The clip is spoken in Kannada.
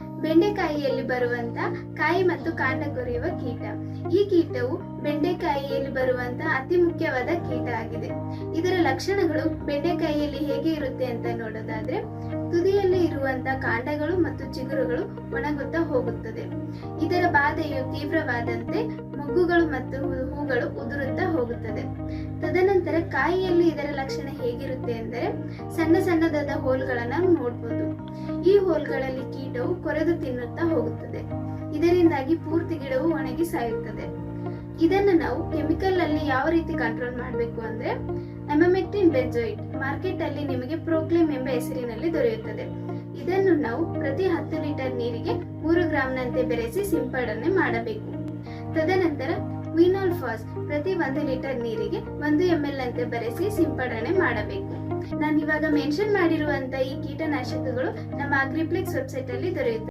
ಬೆಂಡೆಕಾಯಿಯಲ್ಲಿ ಬರುವಂತ ಕಾಯಿ ಮತ್ತು ಕಾಂಡ ಕೊರೆಯುವ ಕೀಟ. ಈ ಕೀಟವು ಬೆಂಡೆಕಾಯಿಯಲ್ಲಿ ಬರುವಂತ ಅತಿ ಮುಖ್ಯವಾದ ಕೀಟ ಆಗಿದೆ. ಇದರ ಲಕ್ಷಣಗಳು ಬೆಂಡೆಕಾಯಿಯಲ್ಲಿ ಹೇಗೆ ಇರುತ್ತೆ ಅಂತ ನೋಡೋದಾದ್ರೆ, ತುದಿಯಲ್ಲಿ ಇರುವಂತ ಕಾಂಡಗಳು ಮತ್ತು ಚಿಗುರುಗಳು ಒಣಗುತ್ತಾ ಹೋಗುತ್ತದೆ. ಇದರ ಬಾಧೆಯು ತೀವ್ರವಾದಂತೆ ಮೊಗ್ಗುಗಳು ಮತ್ತು ಹೂಗಳು ಉದುರುತ್ತಾ ಹೋಗುತ್ತದೆ. ತದನಂತರ ಕಾಯಿಯಲ್ಲಿ ಇದರ ಲಕ್ಷಣ ಹೇಗಿರುತ್ತೆ ಅಂದರೆ, ಸಣ್ಣ ಸಣ್ಣದಾದ ಹೋಲ್ಗಳನ್ನ ನೋಡ್ಬೋದು. ಈ ಹೋಲ್ಗಳಲ್ಲಿ ಕೀಟವು ಕೊರೆದು ತಿನ್ನುತ್ತಾ ಹೋಗುತ್ತದೆ. ಇದರಿಂದಾಗಿ ಪೂರ್ತಿ ಗಿಡವು ಒಣಗಿ ಸಾಯುತ್ತದೆ. ಇದನ್ನು ನಾವು ಕೆಮಿಕಲ್ ಅಲ್ಲಿ ಯಾವ ರೀತಿ ಕಂಟ್ರೋಲ್ ಮಾಡಬೇಕು ಅಂದ್ರೆ ಎಮಮೆಕ್ಟಿನ್ ಬೆಂಜೋಯಿಟ್ ಮಾರ್ಕೆಟ್ ಅಲ್ಲಿ ನಿಮಗೆ ಪ್ರೋಕ್ಲೇಮ್ ಎಂಬ ಹೆಸರಿನಲ್ಲಿ ದೊರೆಯುತ್ತದೆ. ಇದನ್ನು ನಾವು ಪ್ರತಿ ಹತ್ತು ಲೀಟರ್ ನೀರಿಗೆ ಮೂರು ಗ್ರಾಂನಂತೆ ಬೆರೆಸಿ ಸಿಂಪಡಣೆ ಮಾಡಬೇಕು. ತದನಂತರ ಕ್ವಿನಾಲ್ ಫಾಸ್ ಪ್ರತಿ ಒಂದು ಲೀಟರ್ ನೀರಿಗೆ ಒಂದು ಎಂ ಎಲ್ ಅಂತೆ ಬೆರೆಸಿ ಸಿಂಪಡಣೆ ಮಾಡಬೇಕು. ನಾನು ಇವಾಗ ಮೆನ್ಷನ್ ಮಾಡಿರುವಂತ ಈ ಕೀಟನಾಶಕಗಳು ನಮ್ಮ ಅಗ್ರಿಪ್ಲೆಕ್ಸ್ ವೆಬ್ಸೈಟ್ ಅಲ್ಲಿ ದೊರೆಯುತ್ತದೆ